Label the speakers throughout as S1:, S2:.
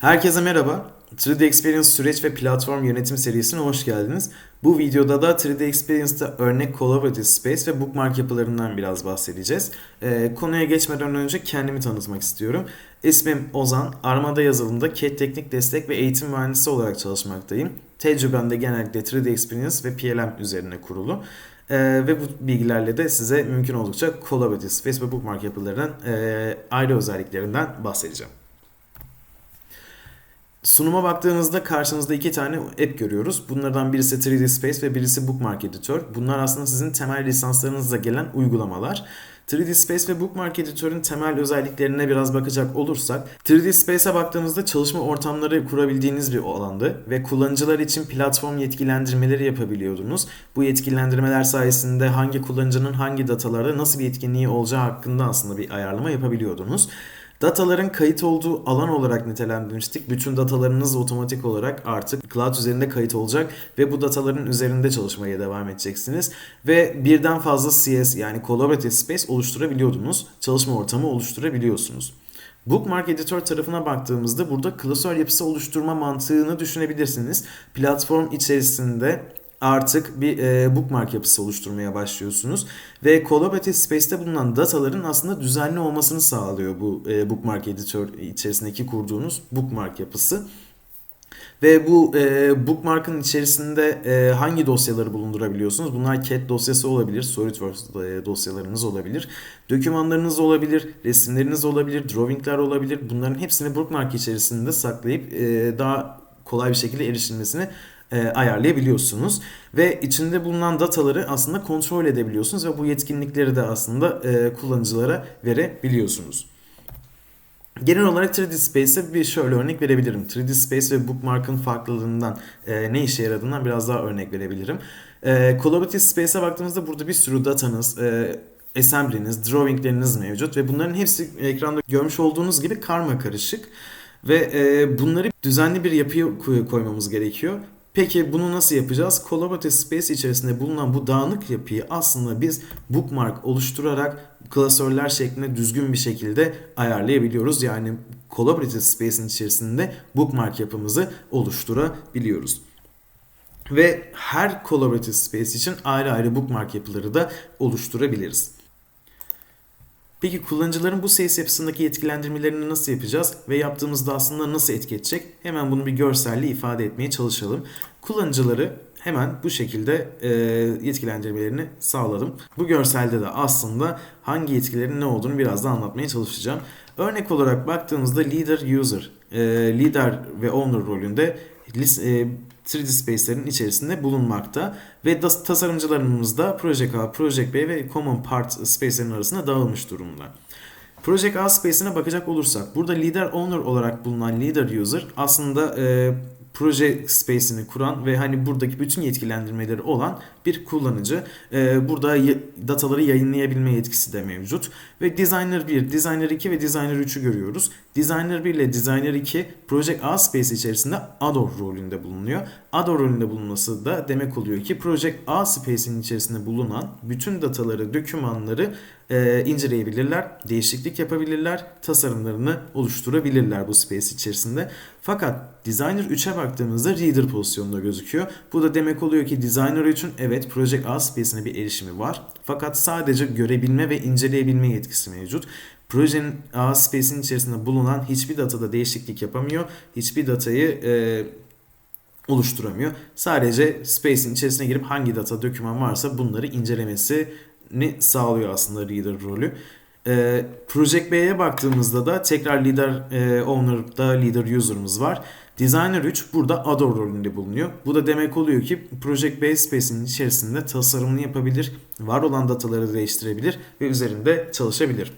S1: Herkese merhaba. 3D Experience süreç ve platform yönetim serisine hoş geldiniz. Bu videoda da 3D Experience'da örnek Collaborative Space ve Bookmark yapılarından biraz bahsedeceğiz. Ee, konuya geçmeden önce kendimi tanıtmak istiyorum. İsmim Ozan. Armada yazılımda CAD teknik destek ve eğitim mühendisi olarak çalışmaktayım. Tecrübem de genellikle 3D Experience ve PLM üzerine kurulu. Ee, ve bu bilgilerle de size mümkün oldukça Collaborative Space ve Bookmark yapılarının e, ayrı özelliklerinden bahsedeceğim. Sunuma baktığınızda karşınızda iki tane app görüyoruz. Bunlardan birisi 3D Space ve birisi Bookmark Editor. Bunlar aslında sizin temel lisanslarınızla gelen uygulamalar. 3D Space ve Bookmark Editor'ın temel özelliklerine biraz bakacak olursak 3D Space'e baktığınızda çalışma ortamları kurabildiğiniz bir alandı ve kullanıcılar için platform yetkilendirmeleri yapabiliyordunuz. Bu yetkilendirmeler sayesinde hangi kullanıcının hangi datalarda nasıl bir etkinliği olacağı hakkında aslında bir ayarlama yapabiliyordunuz. Dataların kayıt olduğu alan olarak nitelendirmiştik. Bütün datalarınız otomatik olarak artık cloud üzerinde kayıt olacak ve bu dataların üzerinde çalışmaya devam edeceksiniz. Ve birden fazla CS yani Collaborative Space oluşturabiliyordunuz. Çalışma ortamı oluşturabiliyorsunuz. Bookmark Editor tarafına baktığımızda burada klasör yapısı oluşturma mantığını düşünebilirsiniz. Platform içerisinde artık bir e, bookmark yapısı oluşturmaya başlıyorsunuz. Ve Collaborative Space'te bulunan dataların aslında düzenli olmasını sağlıyor bu e, bookmark editör içerisindeki kurduğunuz bookmark yapısı. Ve bu e, bookmark'ın içerisinde e, hangi dosyaları bulundurabiliyorsunuz? Bunlar CAD dosyası olabilir, SolidWorks e, dosyalarınız olabilir, dokümanlarınız olabilir, resimleriniz olabilir, drawingler olabilir. Bunların hepsini bookmark içerisinde saklayıp e, daha kolay bir şekilde erişilmesini e, ayarlayabiliyorsunuz. Ve içinde bulunan dataları aslında kontrol edebiliyorsunuz ve bu yetkinlikleri de aslında e, kullanıcılara verebiliyorsunuz. Genel olarak 3D Space'e bir şöyle örnek verebilirim. 3D Space ve Bookmark'ın farklılığından e, ne işe yaradığından biraz daha örnek verebilirim. E, Collaborative Space'e baktığımızda burada bir sürü datanız, e, assembly'niz, drawing'leriniz mevcut ve bunların hepsi ekranda görmüş olduğunuz gibi karma karışık. Ve e, bunları düzenli bir yapıya koymamız gerekiyor. Peki bunu nasıl yapacağız? Collaborative Space içerisinde bulunan bu dağınık yapıyı aslında biz bookmark oluşturarak klasörler şeklinde düzgün bir şekilde ayarlayabiliyoruz. Yani Collaborative Space'in içerisinde bookmark yapımızı oluşturabiliyoruz. Ve her Collaborative Space için ayrı ayrı bookmark yapıları da oluşturabiliriz. Peki kullanıcıların bu ses yapısındaki yetkilendirmelerini nasıl yapacağız ve yaptığımızda aslında nasıl etki edecek? Hemen bunu bir görselle ifade etmeye çalışalım. Kullanıcıları hemen bu şekilde e, yetkilendirmelerini sağladım. Bu görselde de aslında hangi yetkilerin ne olduğunu biraz da anlatmaya çalışacağım. Örnek olarak baktığımızda leader user, e, lider ve owner rolünde e, 3D Space'lerin içerisinde bulunmakta ve tasarımcılarımız da Project A, Project B ve Common Part Space'lerin arasında dağılmış durumda. Project A Space'ine bakacak olursak burada Leader Owner olarak bulunan Leader User aslında e, proje space'ini kuran ve hani buradaki bütün yetkilendirmeleri olan bir kullanıcı. Ee, burada dataları yayınlayabilme yetkisi de mevcut. Ve Designer 1, Designer 2 ve Designer 3'ü görüyoruz. Designer 1 ile Designer 2 Project A Space içerisinde Ador rolünde bulunuyor. Ador rolünde bulunması da demek oluyor ki Project A Space'in içerisinde bulunan bütün dataları, dokümanları e, inceleyebilirler, değişiklik yapabilirler, tasarımlarını oluşturabilirler bu space içerisinde. Fakat Designer 3'e baktığımızda Reader pozisyonunda gözüküyor. Bu da demek oluyor ki Designer 3'ün evet Project A Space'ine bir erişimi var. Fakat sadece görebilme ve inceleyebilme yetkisi mevcut. Projenin A Space'in içerisinde bulunan hiçbir datada değişiklik yapamıyor. Hiçbir datayı e, oluşturamıyor. Sadece Space'in içerisine girip hangi data doküman varsa bunları incelemesini sağlıyor aslında Reader rolü. E, Project B'ye baktığımızda da tekrar Leader e, Owner'da Leader User'ımız var. Designer 3 burada Ador rolünde bulunuyor. Bu da demek oluyor ki Project Base Space'in içerisinde tasarımını yapabilir, var olan dataları değiştirebilir ve üzerinde çalışabilir.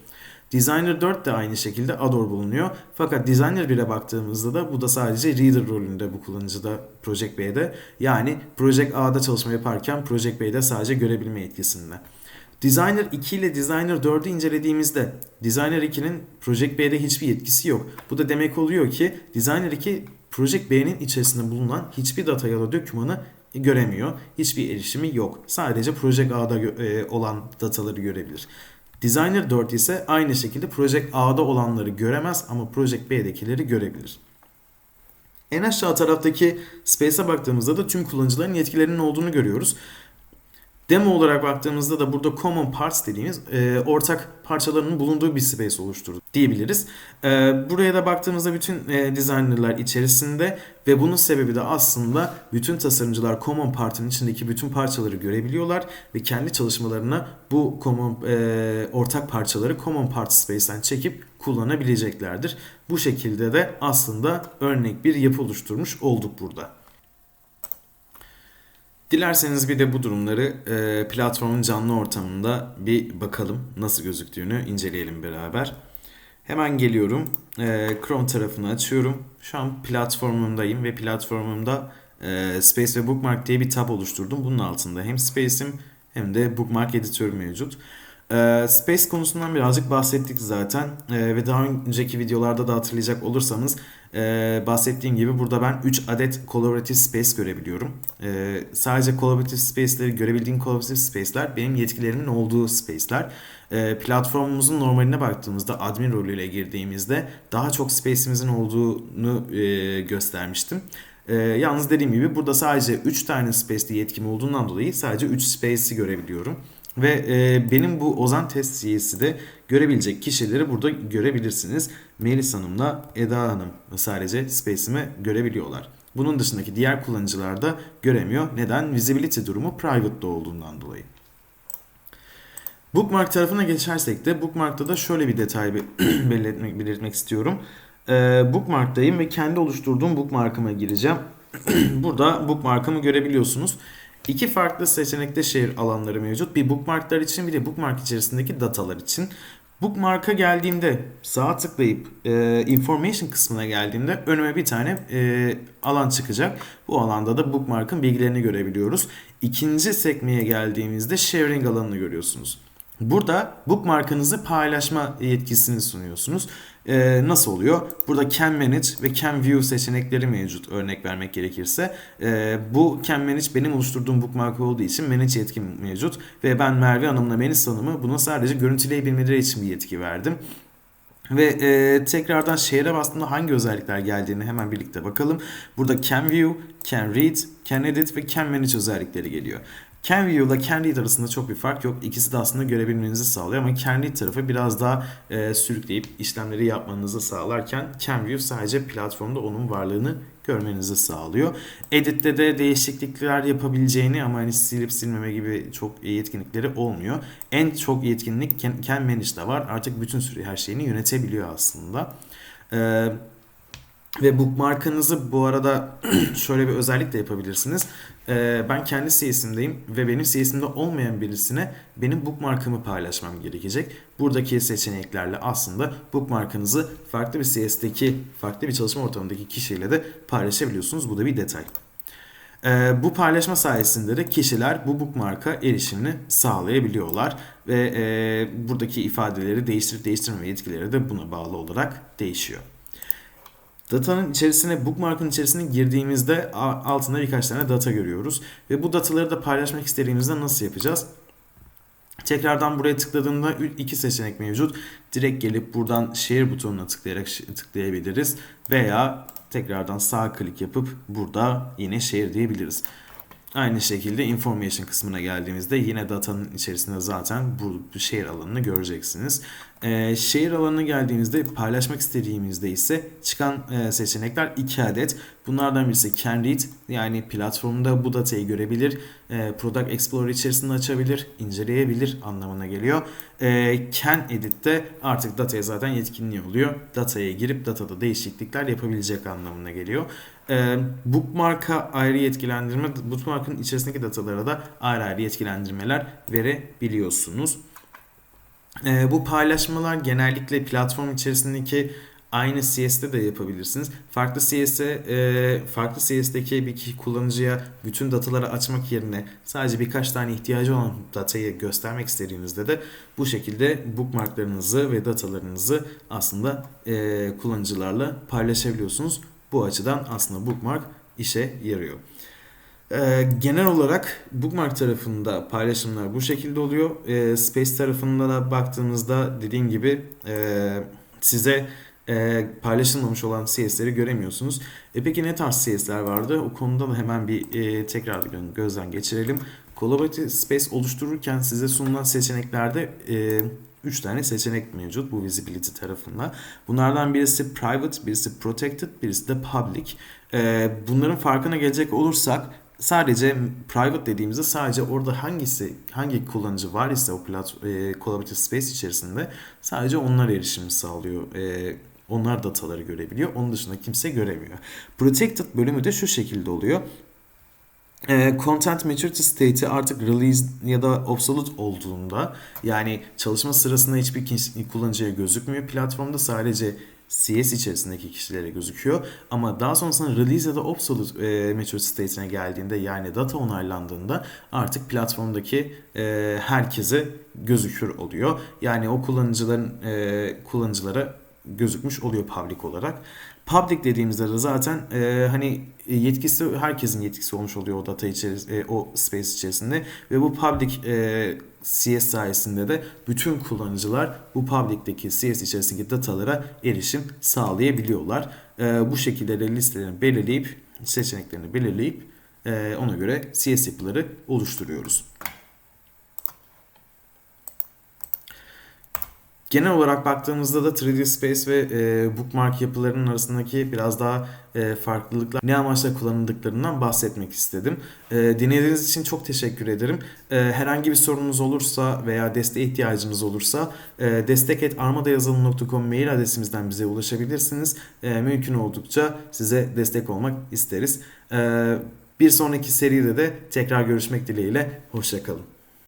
S1: Designer 4 de aynı şekilde Ador bulunuyor. Fakat Designer 1'e baktığımızda da bu da sadece Reader rolünde bu kullanıcıda Project B'de. Yani Project A'da çalışma yaparken Project B'de sadece görebilme yetkisinde. Designer 2 ile Designer 4'ü incelediğimizde Designer 2'nin Project B'de hiçbir yetkisi yok. Bu da demek oluyor ki Designer 2 Project B'nin içerisinde bulunan hiçbir data ya da dokümanı göremiyor. Hiçbir erişimi yok. Sadece Project A'da e, olan dataları görebilir. Designer 4 ise aynı şekilde Project A'da olanları göremez ama Project B'dekileri görebilir. En aşağı taraftaki Space'e baktığımızda da tüm kullanıcıların yetkilerinin olduğunu görüyoruz. Demo olarak baktığımızda da burada common parts dediğimiz e, ortak parçalarının bulunduğu bir space oluşturdu diyebiliriz. E, buraya da baktığımızda bütün e, designerlar içerisinde ve bunun sebebi de aslında bütün tasarımcılar common part'ın içindeki bütün parçaları görebiliyorlar ve kendi çalışmalarına bu common e, ortak parçaları common part space'ten çekip kullanabileceklerdir. Bu şekilde de aslında örnek bir yapı oluşturmuş olduk burada. Dilerseniz bir de bu durumları e, platformun canlı ortamında bir bakalım nasıl gözüktüğünü inceleyelim beraber. Hemen geliyorum. E, Chrome tarafını açıyorum. Şu an platformumdayım ve platformumda e, Space ve Bookmark diye bir tab oluşturdum. Bunun altında hem Space'im hem de Bookmark editörü mevcut. E, Space konusundan birazcık bahsettik zaten e, ve daha önceki videolarda da hatırlayacak olursanız ee, bahsettiğim gibi burada ben 3 adet collaborative space görebiliyorum. Ee, sadece collaborative space'leri görebildiğim collaborative space'ler benim yetkilerimin olduğu space'ler. Ee, platformumuzun normaline baktığımızda admin rolüyle girdiğimizde daha çok space'imizin olduğunu e, göstermiştim. Ee, yalnız dediğim gibi burada sadece 3 tane space'li yetkim olduğundan dolayı sadece 3 space'i görebiliyorum. Ve e, benim bu Ozan test CS'i de görebilecek kişileri burada görebilirsiniz. Melis Hanım'la Eda Hanım sadece Space'imi görebiliyorlar. Bunun dışındaki diğer kullanıcılar da göremiyor. Neden? Visibility durumu private'da olduğundan dolayı. Bookmark tarafına geçersek de Bookmark'ta da şöyle bir detay belirtmek, belirtmek istiyorum. Ee, bookmark'tayım ve kendi oluşturduğum bookmark'ıma gireceğim. Burada bookmark'ımı görebiliyorsunuz. İki farklı seçenekte şehir alanları mevcut. Bir bookmarklar için bir de bookmark içerisindeki datalar için. Bookmark'a geldiğimde sağa tıklayıp e, information kısmına geldiğimde önüme bir tane e, alan çıkacak. Bu alanda da bookmark'ın bilgilerini görebiliyoruz. İkinci sekmeye geldiğimizde sharing alanını görüyorsunuz. Burada bookmark'ınızı paylaşma yetkisini sunuyorsunuz. Ee, nasıl oluyor? Burada Can Manage ve Can View seçenekleri mevcut örnek vermek gerekirse. Ee, bu Can Manage benim oluşturduğum bookmark olduğu için Manage yetkim mevcut. Ve ben Merve Hanım'la Melis Hanım'ı buna sadece görüntüleyebilmeleri için bir yetki verdim. Ve e, tekrardan şehre bastığımda hangi özellikler geldiğini hemen birlikte bakalım. Burada Can View, Can Read, Can Edit ve Can Manage özellikleri geliyor. CanView ile CanRead arasında çok bir fark yok. İkisi de aslında görebilmenizi sağlıyor ama CanRead tarafı biraz daha e, sürükleyip işlemleri yapmanızı sağlarken CanView sadece platformda onun varlığını görmenizi sağlıyor. Edit'te de değişiklikler yapabileceğini ama hani silip silmeme gibi çok yetkinlikleri olmuyor. En çok yetkinlik Can, Manage'da var. Artık bütün sürü her şeyini yönetebiliyor aslında. Eee ve bookmark'ınızı bu arada şöyle bir özellik de yapabilirsiniz. Ee, ben kendi CS'imdeyim ve benim CS'imde olmayan birisine benim bookmark'ımı paylaşmam gerekecek. Buradaki seçeneklerle aslında bookmark'ınızı farklı bir CS'deki, farklı bir çalışma ortamındaki kişiyle de paylaşabiliyorsunuz. Bu da bir detay. Ee, bu paylaşma sayesinde de kişiler bu bookmark'a erişimini sağlayabiliyorlar ve e, buradaki ifadeleri değiştirip değiştirmeme yetkileri de buna bağlı olarak değişiyor. Datanın içerisine, bookmark'ın içerisine girdiğimizde altında birkaç tane data görüyoruz. Ve bu dataları da paylaşmak istediğimizde nasıl yapacağız? Tekrardan buraya tıkladığımda iki seçenek mevcut. Direkt gelip buradan share butonuna tıklayarak tıklayabiliriz. Veya tekrardan sağ klik yapıp burada yine share diyebiliriz. Aynı şekilde information kısmına geldiğimizde yine datanın içerisinde zaten bu share alanını göreceksiniz. E, şehir alanına geldiğimizde paylaşmak istediğimizde ise çıkan e, seçenekler 2 adet. Bunlardan birisi Can Read yani platformda bu datayı görebilir. E, Product Explorer içerisinde açabilir, inceleyebilir anlamına geliyor. E, Can Edit de artık dataya zaten yetkinliği oluyor. Dataya girip datada değişiklikler yapabilecek anlamına geliyor. E, bookmark'a ayrı yetkilendirme, bookmark'ın içerisindeki datalara da ayrı ayrı yetkilendirmeler verebiliyorsunuz. E, bu paylaşmalar genellikle platform içerisindeki aynı CS'de de yapabilirsiniz. Farklı CS'e e, farklı CS'deki bir kullanıcıya bütün dataları açmak yerine sadece birkaç tane ihtiyacı olan datayı göstermek istediğinizde de bu şekilde bookmarklarınızı ve datalarınızı aslında e, kullanıcılarla paylaşabiliyorsunuz. Bu açıdan aslında bookmark işe yarıyor. Ee, genel olarak Bookmark tarafında paylaşımlar bu şekilde oluyor. Ee, Space tarafında da baktığımızda dediğim gibi e, size e, paylaşılmamış olan CS'leri göremiyorsunuz. E peki ne tarz CS'ler vardı? O konuda da hemen bir e, tekrar gö- gözden geçirelim. Collaborative Space oluştururken size sunulan seçeneklerde 3 tane seçenek mevcut bu visibility tarafında. Bunlardan birisi private, birisi protected, birisi de public. E, bunların farkına gelecek olursak sadece private dediğimizde sadece orada hangisi hangi kullanıcı var ise o plat, e, collaborative space içerisinde sadece onlar erişimi sağlıyor. E, onlar dataları görebiliyor. Onun dışında kimse göremiyor. Protected bölümü de şu şekilde oluyor. E, content maturity state'i artık release ya da obsolete olduğunda yani çalışma sırasında hiçbir kullanıcıya gözükmüyor platformda sadece CS içerisindeki kişilere gözüküyor. Ama daha sonrasında release ya da obsolete e, maturity state'ine geldiğinde yani data onaylandığında artık platformdaki e, herkese gözükür oluyor. Yani o kullanıcıların e, kullanıcılara gözükmüş oluyor public olarak. Public dediğimizde de zaten e, hani yetkisi herkesin yetkisi olmuş oluyor o data içerisinde, e, o space içerisinde ve bu public e, CS sayesinde de bütün kullanıcılar bu public'teki CS içerisindeki datalara erişim sağlayabiliyorlar. E, bu şekilde de listelerini belirleyip seçeneklerini belirleyip e, ona göre CS yapıları oluşturuyoruz. Genel olarak baktığımızda da 3D Space ve e, Bookmark yapılarının arasındaki biraz daha e, farklılıklar, ne amaçla kullanıldıklarından bahsetmek istedim. E, dinlediğiniz için çok teşekkür ederim. E, herhangi bir sorunuz olursa veya desteğe ihtiyacınız olursa e, destek.armadayazılım.com mail adresimizden bize ulaşabilirsiniz. E, mümkün oldukça size destek olmak isteriz. E, bir sonraki seride de tekrar görüşmek dileğiyle. Hoşçakalın.